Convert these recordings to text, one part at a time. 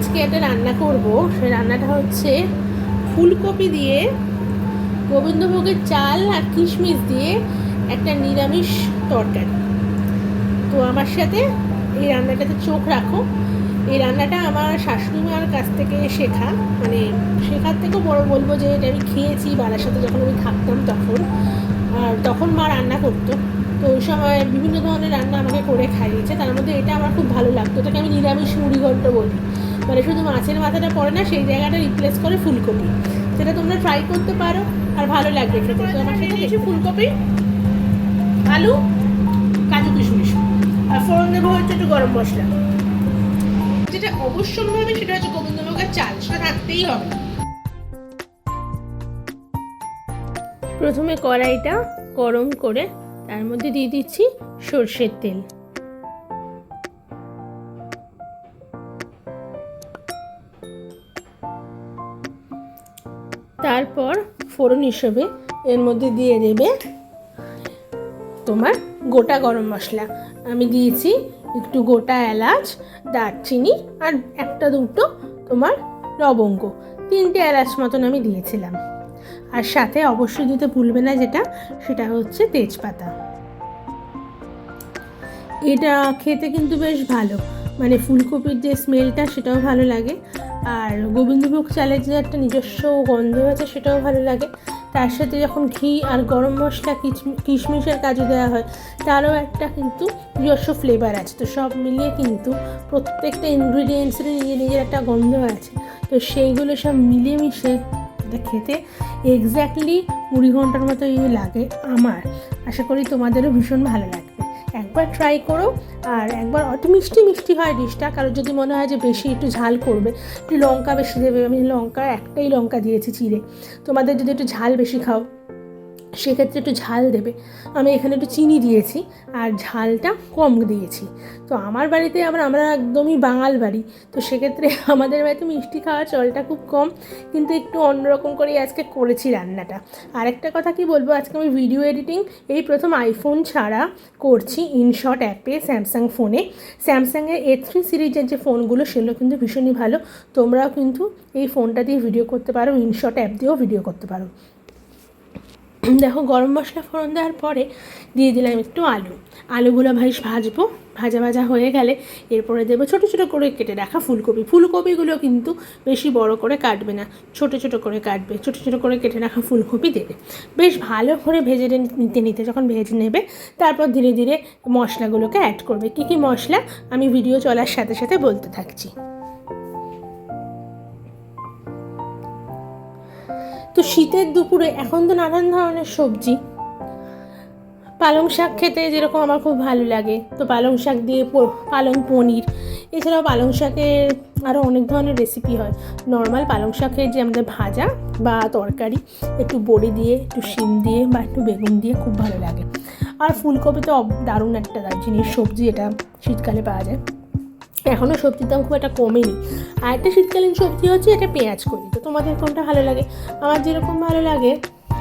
আজকে একটা রান্না করব। সেই রান্নাটা হচ্ছে ফুলকপি দিয়ে গোবিন্দভোগের চাল আর কিশমিশ দিয়ে একটা নিরামিষ তরকারি। তো আমার সাথে এই রান্নাটাতে চোখ রাখো। এই রান্নাটা আমার শাশুড়ি মার কাছ থেকে শেখা। মানে শেখার থেকেও বড় বলব যে এটা আমি খেয়েছি, বাবার সাথে যখন আমি থাকতাম তখন। আর তখন মা রান্না করতো। তো ওই সময় বিভিন্ন ধরনের রান্না আমাকে করে খাইয়েছে। তার মধ্যে এটা আমার খুব ভালো লাগতো। এটাকে আমি নিরামিষ মুড়িঘণ্ট বলি। মানে শুধু মাছের মাথাটা পড়ে না সেই জায়গাটা রিপ্লেস করে ফুলকপি। সেটা তোমরা ট্রাই করতে পারো আর ভালো লাগবে খেতে। তো আমার সাথে কিছু ফুলকপি। আলু কাজু কিশমিশ। আর ফোড়ন দেবো হচ্ছে একটু গরম মশলা। যেটা অবশ্যম্ভাবী সেটা হচ্ছে গোবিন্দভোগের চাল সেটা থাকতেই হবে। প্রথমে কড়াইটা গরম করে তার মধ্যে দিয়ে দিচ্ছি সর্ষের তেল। ফোড়ন হিসেবে এর মধ্যে দিয়ে দেবে তোমার গোটা গরম মশলা। আমি দিয়েছি একটু গোটা এলাচ, দারচিনি আর একটা দুটো তোমার লবঙ্গ। তিনটে এলাচ মতন আমি দিয়েছিলাম। আর সাথে অবশ্যই দিতে ভুলবে না যেটা, সেটা হচ্ছে তেজপাতা। এটা খেতে কিন্তু বেশ ভালো। মানে ফুলকপির যে স্মেলটা সেটাও ভালো লাগে। আর গোবিন্দভোগ চালের যে একটা নিজস্ব গন্ধ আছে, সেটাও ভালো লাগে। তার সাথে যখন ঘি আর গরম মশলা কিশমিশের কাজু দেওয়া হয়, তারও একটা কিন্তু নিজস্ব ফ্লেভার আছে। তো সব মিলিয়ে কিন্তু প্রত্যেকটা ইনগ্রিডিয়েন্টসেরই নিজের নিজের একটা গন্ধ আছে। তো সেইগুলো সব মিলিয়ে মিশে খেতে এক্স্যাক্টলি কুড়ি ঘণ্টার মতো লাগে আমার। আশা করি তোমাদেরও ভীষণ ভালো লাগবে। একবার ট্রাই করো, আর একবার অত মিষ্টি মিষ্টি হয় ডিশটা কারণ যদি মনে হয় যে বেশি একটু ঝাল করবে, একটু লঙ্কা বেশি দেবে। আমি লঙ্কা, একটাই লঙ্কা দিয়েছি চিড়ে। তোমাদের যদি একটু ঝাল বেশি খাও। সেক্ষেত্রে একটু ঝাল দেবে। আমি এখানে একটু চিনি দিয়েছি আর ঝালটা কম দিয়েছি। তো আমার বাড়িতে আবার আমরা একদমই বাঙাল বাড়ি। তো সেক্ষেত্রে আমাদের বাড়িতে মিষ্টি খাওয়ার চলটা খুব কম। কিন্তু একটু অন্যরকম করেই আজকে করেছি রান্নাটা। আরেকটা কথা কি বলব? আজকে আমি ভিডিও এডিটিং এই প্রথম আইফোন ছাড়া করছি ইনশট অ্যাপে স্যামসাং ফোনে স্যামসাংয়ের এ। থ্রি সিরিজের যে ফোনগুলো সেগুলো কিন্তু ভীষণই ভালো। তোমরাও কিন্তু এই ফোনটা দিয়ে ভিডিও করতে পারো। ইনশট অ্যাপ দিয়েও ভিডিও করতে পারো। দেখো গরম মশলা ফোড়ন দেওয়ার পরে দিয়ে দিলাম একটু আলু। আলুগুলো ভাই ভাজবো, ভাজা ভাজা হয়ে গেলে এরপরে দেবো ছোটো ছোটো করে কেটে রাখা ফুলকপি। ফুলকপিগুলো কিন্তু বেশি বড় করে কাটবে না, ছোটো ছোটো করে কাটবে, ছোটো ছোটো করে কেটে রাখা ফুলকপি দেবে। বেশ ভালো করে ভেজে নিতে নিতে যখন ভেজে নেবে, তারপর ধীরে ধীরে মশলাগুলোকে অ্যাড করবে। কী কী মশলা আমি ভিডিও চলার সাথে সাথে বলতে থাকছি। তো শীতের দুপুরে এখন তো নানান ধরনের সবজি। পালং শাক খেতে যেরকম আমার খুব ভালো লাগে, তো পালং শাক দিয়ে পালং পনির, এছাড়াও পালং শাকের আরও অনেক ধরনের রেসিপি হয়। নর্মাল পালং শাকের যে আমাদের ভাজা বা তরকারি, একটু বড়ি দিয়ে, একটু শিম দিয়ে বা একটু বেগুন দিয়ে খুব ভালো লাগে। আর ফুলকপি তো দারুণ একটা জিনিস, সবজি এটা শীতকালে পাওয়া যায়। এখনও সবজির দাম খুব একটা কমেনি। আর একটা শীতকালীন সবজি হচ্ছে এটা পেঁয়াজ করি। তো তোমাদের কোনটা ভালো লাগে? আমার যেরকম ভালো লাগে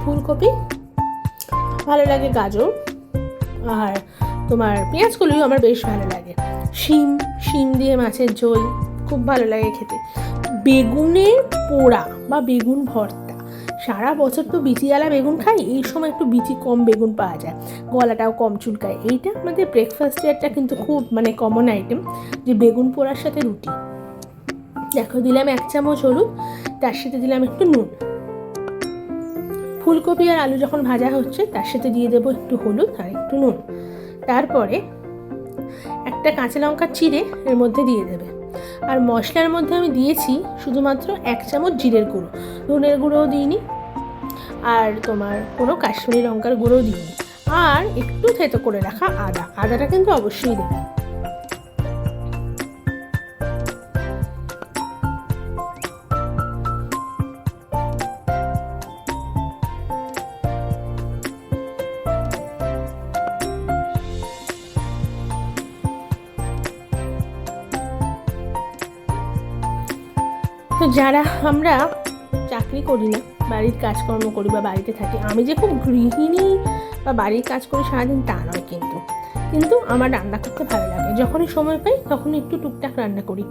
ফুলকপি, ভালো লাগে গাজর, আর তোমার পেঁয়াজ কলিও আমার বেশ ভালো লাগে। শিম শিম দিয়ে মাছের ঝোল খুব ভালো লাগে খেতে। বেগুনের পোড়া বা বেগুন ভর্তা সারা বছর তো বিচিওয়ালা বেগুন খাই, এই সময় একটু বিচি কম বেগুন পাওয়া যায়। গলাটাও কম চুলকায়। এইটা আমাদের ব্রেকফাস্টের একটা কিন্তু খুব মানে কমন আইটেম যে বেগুন পোড়ার সাথে রুটি। দেখো, দিলাম এক চামচ হলুদ, তার সাথে দিলাম একটু নুন। ফুলকপি আর আলু যখন ভাজা হচ্ছে, তার সাথে দিয়ে দেবো একটু হলুদ আর একটু নুন। তারপরে একটা কাঁচা লঙ্কা চিড়ে এর মধ্যে দিয়ে দেবে। আর মশলার মধ্যে আমি দিয়েছি শুধুমাত্র এক চামচ জিরের গুঁড়ো। ধনের গুঁড়োও দিইনি আর তোমার কোনো কাশ্মীরি লঙ্কার গুঁড়োও দিইনি। আর একটু থেতো করে রাখা আদা। আদাটা কিন্তু অবশ্যই দেবে। তো যারা আমরা চাকরি করি না বাড়ির কাজকর্ম করি বা বাড়িতে থাকি, আমি যে খুব গৃহিণী বা বাড়ির কাজ করি সারাদিন তা নয় কিন্তু। কিন্তু আমার রান্না করতে ভালো লাগে। যখনই সময় পাই তখন একটু টুকটাক রান্না করি।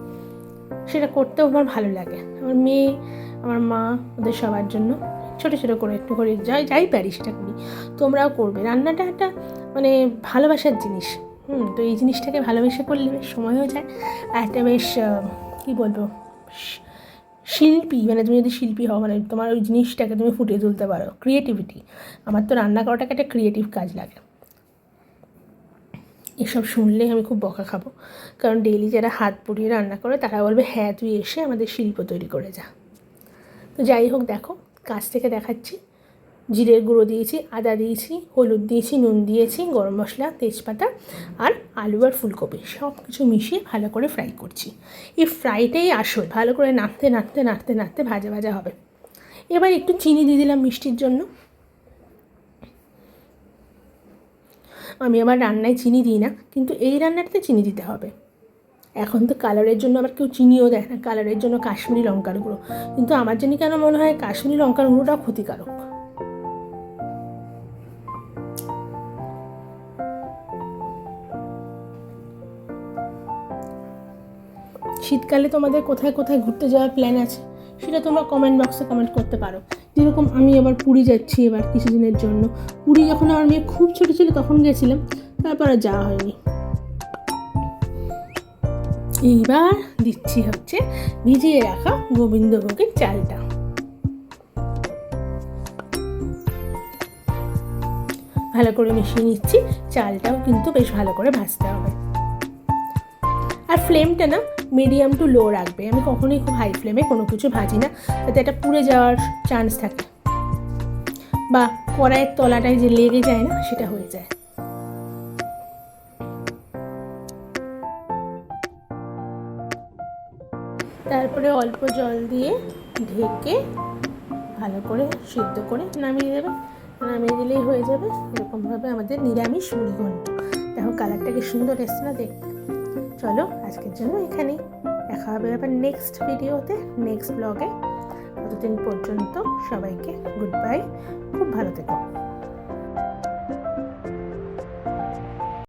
সেটা করতেও আমার ভালো লাগে। আমার মেয়ে, আমার মা, ওদের সবার জন্য ছোটো ছোটো করে একটু করে যাই যাই পারি সেটা করি। তোমরাও করবে। রান্নাটা একটা মানে ভালোবাসার জিনিস। হুম, তো এই জিনিসটাকে ভালোবেসে করলে সময়ও যায়। একটা বেশ কী বলব? শিল্পী মানে তুমি যদি শিল্পী হও মানে তোমার ওই জিনিসটাকে তুমি ফুটিয়ে তুলতে পারো ক্রিয়েটিভিটি আমার তো রান্না করাটাকে একটা ক্রিয়েটিভ কাজ লাগে। এসব শুনলে আমি খুব বকা খাব। কারণ ডেইলি যারা হাত পুড়িয়ে রান্না করে, তারা বলবে হ্যাঁ তুই এসে আমাদের শিল্প তৈরি করে যা। তো যাই হোক, দেখো কাছ থেকে দেখাচ্ছি। জিরের গুঁড়ো দিয়েছি, আদা দিয়েছি, হলুদ দিয়েছি, নুন দিয়েছি, গরম মশলা, তেজপাতা আর আলু আর ফুলকপি সব কিছু মিশিয়ে ভালো করে ফ্রাই করছি। এই ফ্রাইটাই আসল, ভালো করে নাড়তে নাড়তে নাড়তে নাড়তে ভাজা ভাজা হবে। এবার একটু চিনি দিয়ে দিলাম মিষ্টির জন্য। আমি আবার রান্নায় চিনি দিই না, কিন্তু এই রান্নাটাতে চিনি দিতে হবে। এখন তো কালারের জন্য আবার কেউ চিনিও দেয় না কালারের জন্য কাশ্মীরি লঙ্কার গুঁড়ো। কিন্তু আমার জন্য কেন মনে হয় কাশ্মীরি লঙ্কার গুঁড়োটাও ক্ষতিকারক? শীতকালে তোমাদের কোথায় কোথায় ঘুরতে যাওয়ার প্ল্যান আছে, সেটা তোমরা কমেন্ট বক্সে কমেন্ট করতে পারো। যেরকম আমি আবার পুরী যাচ্ছি এবার কিছুদিনের জন্য। পুরী যখন আমার মেয়ে খুব ছোটো ছিল তখন গেছিলাম, তারপর আর যাওয়া হয়নি। এইবার দিচ্ছি হচ্ছে ভিজিয়ে রাখা গোবিন্দভোগের চালটা। ভালো করে মিশিয়ে নিচ্ছি, চালটাও কিন্তু বেশ ভালো করে ভাজতে হবে। আর ফ্লেমটা না মিডিয়াম টু লো রাখবে। আমি কখনোই খুব হাই ফ্লেমে কোনো কিছু ভাজি না। যাতে এটা পুড়ে যাওয়ার চান্স থাকে। বা কড়াইয়ের তলাটায় যে লেগে যায় না, সেটা হয়ে যায়। তারপরে অল্প জল দিয়ে ঢেকে ভালো করে সিদ্ধ করে নামিয়ে দেবে। নামিয়ে দিলেই হয়ে যাবে। এরকমভাবে আমাদের নিরামিষ মুড়ি ঘন্ট দেখো কালারটা কি সুন্দর এসছে না দেখতে। চলো, আজকের জন্য এখানেই। দেখা হবে আবার নেক্সট ভিডিওতে নেক্সট ব্লগে ততদিন পর্যন্ত সবাইকে গুড বাই খুব ভালো থেকো।